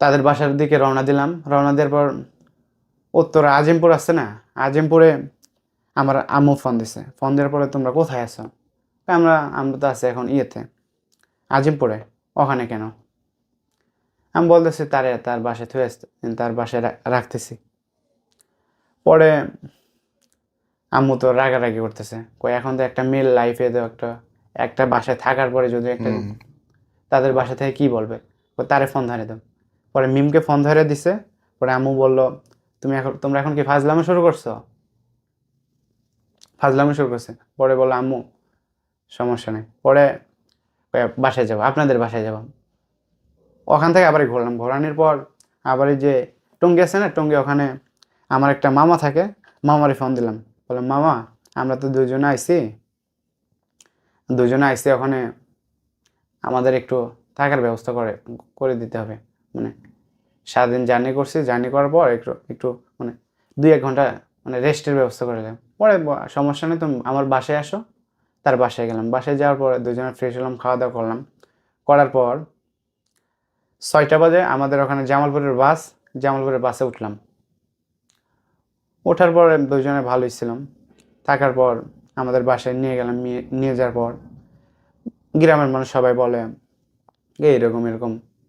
তাদের বাসার দিকে রওনা দিলাম। রওনা দেওয়ার পর উত্তর আজিমপুর আছে না? আজিমপুরে আমার আম্মু ফোন দিছে। ফোন দেওয়ার পরে তোমরা কোথায় আছো? আমরা আমরা তো আছি এখন ইয়েতে। আজিমপুরে। ওখানে কেন? আমি বলতেছি তারে তার বাসায় থুয়ে আসতে তার বাসায় রাখতেছি। পরে আম্মু তো রাগারাগি করতেছে। কই এখন তো একটা মেল লাইফে তো একটা একটা বাসায় থাকার পরে যদি একটা তাদের বাসা থেকে কি বলবে? তারে ফোন ধরে দাও। পরে মিমকে ফোন ধরে দিছে, পরে আম্মু বলল, তুমি এখন, তোমরা এখন কি ফাজলামি শুরু করছ? ফাজলামি শুরু করছে। পরে বলল, আম্মু, সমস্যা নেই। পরে বাসায় যাব, আপনাদের বাসায় যাব। ওখান থেকে আবার ঘোরালাম। ঘোরানোর পর আবার যে টঙ্গি আছে না, টঙ্গি ওখানে আমার একটা মামা থাকে, মামারে ফোন দিলাম। বললাম, মামা, আমরা তো দুজনে আইছি। দুজনে আইছি, ওখানে আমাদের একটু থাকার ব্যবস্থা করে করে দিতে হবে। মানে সারাদিন জার্নি করছি জার্নি করার পর একটু একটু মানে দুই এক ঘণ্টা মানে রেস্টের ব্যবস্থা করে দিলাম। পরে সমস্যা নেই, তুমি আমার বাসায় আসো, তার বাসায় গেলাম। বাসায় যাওয়ার পরে দুজনে ফ্রেশ হলাম খাওয়া দাওয়া করলাম। করার পর ছয়টা বাজে আমাদের ওখানে জামালপুরের বাস, জামালপুরের বাসে উঠলাম। ওঠার পর দুজনে ভালোই ছিলাম। থাকার পর আমাদের বাসায় নিয়ে গেলাম নিয়ে- যাওয়ার পর। গ্রামের মানুষ সবাই বলে, "এই এরকম এরকম।